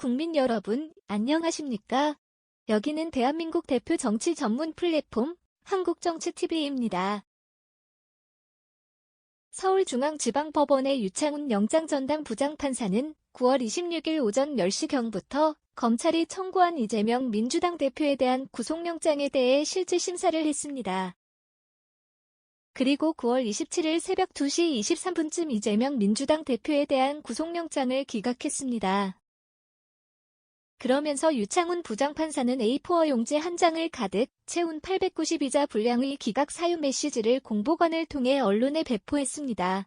국민 여러분, 안녕하십니까? 여기는 대한민국 대표 정치 전문 플랫폼 한국정치TV입니다. 서울중앙지방법원의 유창훈 영장전담 부장판사는 9월 26일 오전 10시경부터 검찰이 청구한 이재명 민주당 대표에 대한 구속영장에 대해 실질 심사를 했습니다. 그리고 9월 27일 새벽 2시 23분쯤 이재명 민주당 대표에 대한 구속영장을 기각했습니다. 그러면서 유창훈 부장판사는 A4 용지 한 장을 가득 채운 892자 분량의 기각 사유 메시지를 공보관을 통해 언론에 배포했습니다.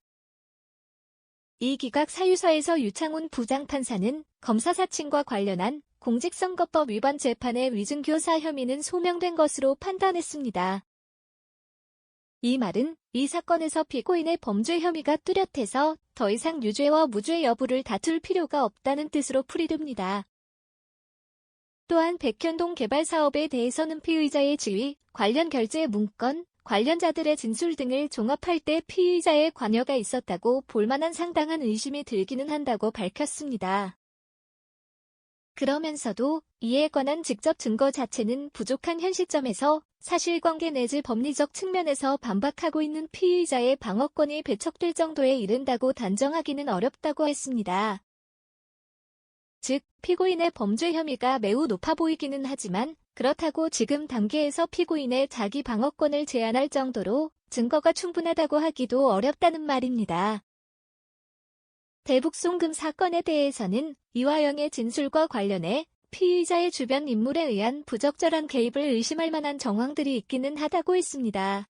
이 기각 사유서에서 유창훈 부장판사는 검사 사칭과 관련한 공직선거법 위반 재판의 위증교사 혐의는 소명된 것으로 판단했습니다. 이 말은 이 사건에서 피고인의 범죄 혐의가 뚜렷해서 더 이상 유죄와 무죄 여부를 다툴 필요가 없다는 뜻으로 풀이됩니다. 또한 백현동 개발 사업에 대해서는 피의자의 지위, 관련 결제 문건, 관련자들의 진술 등을 종합할 때 피의자의 관여가 있었다고 볼만한 상당한 의심이 들기는 한다고 밝혔습니다. 그러면서도 이에 관한 직접 증거 자체는 부족한 현 시점에서 사실관계 내지 법리적 측면에서 반박하고 있는 피의자의 방어권이 배척될 정도에 이른다고 단정하기는 어렵다고 했습니다. 즉, 피고인의 범죄 혐의가 매우 높아 보이기는 하지만 그렇다고 지금 단계에서 피고인의 자기 방어권을 제한할 정도로 증거가 충분하다고 하기도 어렵다는 말입니다. 대북송금 사건에 대해서는 이화영의 진술과 관련해 피의자의 주변 인물에 의한 부적절한 개입을 의심할 만한 정황들이 있기는 하다고 했습니다.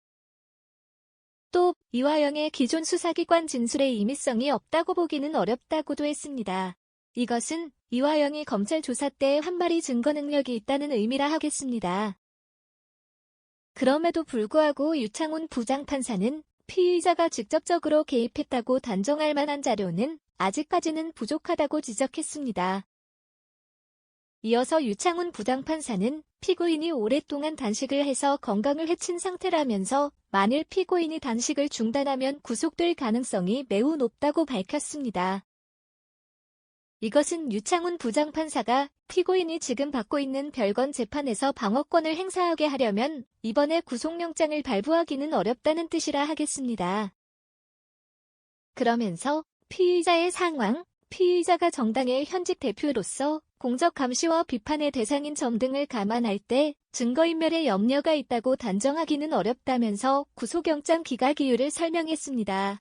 또 이화영의 기존 수사기관 진술에 임의성이 없다고 보기는 어렵다고도 했습니다. 이것은 이화영이 검찰 조사 때한 말이 증거 능력이 있다는 의미라 하겠습니다. 그럼에도 불구하고 유창훈 부장판사는 피의자가 직접적으로 개입했다고 단정할 만한 자료는 아직까지는 부족하다고 지적했습니다. 이어서 유창훈 부장판사는 피고인이 오랫동안 단식을 해서 건강을 해친 상태라면서 만일 피고인이 단식을 중단하면 구속될 가능성이 매우 높다고 밝혔습니다. 이것은 유창훈 부장판사가 피고인이 지금 받고 있는 별건 재판에서 방어권을 행사하게 하려면 이번에 구속영장을 발부하기는 어렵다는 뜻이라 하겠습니다. 그러면서 피의자의 상황, 피의자가 정당의 현직 대표로서 공적 감시와 비판의 대상인 점 등을 감안할 때 증거인멸의 염려가 있다고 단정하기는 어렵다면서 구속영장 기각 이유를 설명했습니다.